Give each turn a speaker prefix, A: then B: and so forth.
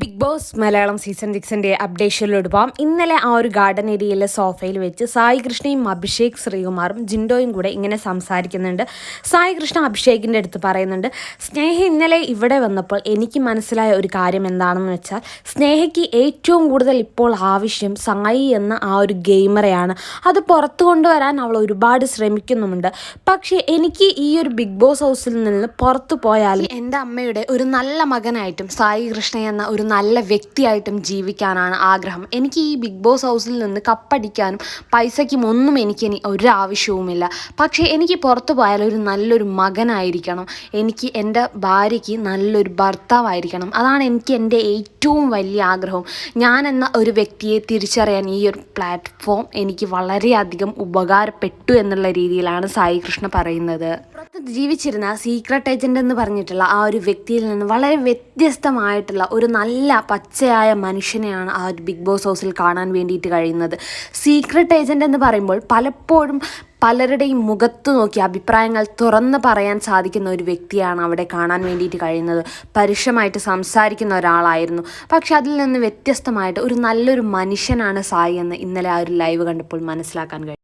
A: Big Boss Malayalam season സിക്സിന്റെ അപ്ഡേഷനിലോട്ട് പോകാം. ഇന്നലെ ആ ഒരു ഗാർഡൻ ഏരിയയിലെ സോഫയിൽ വെച്ച് സായി കൃഷ്ണയും അഭിഷേക് ശ്രീകുമാറും ജിൻഡോയും കൂടെ ഇങ്ങനെ സംസാരിക്കുന്നുണ്ട്. സായി കൃഷ്ണ അഭിഷേകിന്റെ അടുത്ത് പറയുന്നുണ്ട് സ്നേഹ ഇന്നലെ ഇവിടെ വന്നപ്പോൾ എനിക്ക് മനസ്സിലായ ഒരു കാര്യം എന്താണെന്ന് വെച്ചാൽ സ്നേഹയ്ക്ക് ഏറ്റവും കൂടുതൽ ഇപ്പോൾ ആവശ്യം സായി എന്ന ആ ഒരു ഗെയിമറെയാണ് അത് പുറത്തു കൊണ്ടുവരാൻ അവൾ ഒരുപാട് ശ്രമിക്കുന്നുമുണ്ട്. പക്ഷേ എനിക്ക് ഈ ഒരു ബിഗ് ബോസ് ഹൗസിൽ നിന്ന് പുറത്തു പോയാൽ എന്റെ അമ്മയുടെ ഒരു നല്ല മകനായിട്ടും സായി കൃഷ്ണ എന്ന ഒരു നല്ല വ്യക്തിയായിട്ടും ജീവിക്കാനാണ് ആഗ്രഹം. എനിക്ക് ഈ ബിഗ് ബോസ് ഹൗസിൽ നിന്ന് കപ്പടിക്കാനും പൈസയ്ക്കും ഒന്നും എനിക്ക് ഇനി ഒരു ആവശ്യവുമില്ല പക്ഷേ എനിക്ക് പുറത്തു പോയാൽ ഒരു നല്ലൊരു മകനായിരിക്കണം. എനിക്ക് എന്റെ ഭാര്യയ്ക്ക് നല്ലൊരു ഭർത്താവായിരിക്കണം. അതാണ് എനിക്ക് എന്റെ ഏറ്റവും വലിയ ആഗ്രഹം. ഞാൻ എന്ന ഒരു വ്യക്തിയെ തിരിച്ചറിയാൻ ഈ ഒരു പ്ലാറ്റ്ഫോം എനിക്ക് വളരെയധികം ഉപകാരപ്പെട്ടു എന്നുള്ള രീതിയിലാണ് സായി കൃഷ്ണ പറയുന്നത്. പുറത്ത് ജീവിച്ചിരുന്ന സീക്രട്ട് ഏജന്റ് എന്ന് പറഞ്ഞിട്ടുള്ള ആ ഒരു വ്യക്തിയിൽ നിന്ന് വളരെ വ്യത്യസ്തമായിട്ടുള്ള ഒരു നല്ല പച്ചയായ മനുഷ്യനെയാണ് ആ ഒരു ബിഗ് ബോസ് ഹൗസിൽ കാണാൻ വേണ്ടിയിട്ട് കഴിയുന്നത്. സീക്രട്ട് ഏജന്റ് എന്ന് പറയുമ്പോൾ പലപ്പോഴും പലരുടെയും മുഖത്ത് നോക്കി അഭിപ്രായങ്ങൾ തുറന്ന് പറയാൻ സാധിക്കുന്ന ഒരു വ്യക്തിയാണ് അവിടെ കാണാൻ വേണ്ടിയിട്ട് കഴിയുന്നത്. പരുഷമായിട്ട് സംസാരിക്കുന്ന ഒരാളായിരുന്നു. പക്ഷെ അതിൽ നിന്ന് വ്യത്യസ്തമായിട്ട് ഒരു നല്ലൊരു മനുഷ്യനാണ് സായി എന്ന് ഇന്നലെ ആ ഒരു ലൈവ് കണ്ടപ്പോൾ മനസ്സിലാക്കാൻ കഴിയും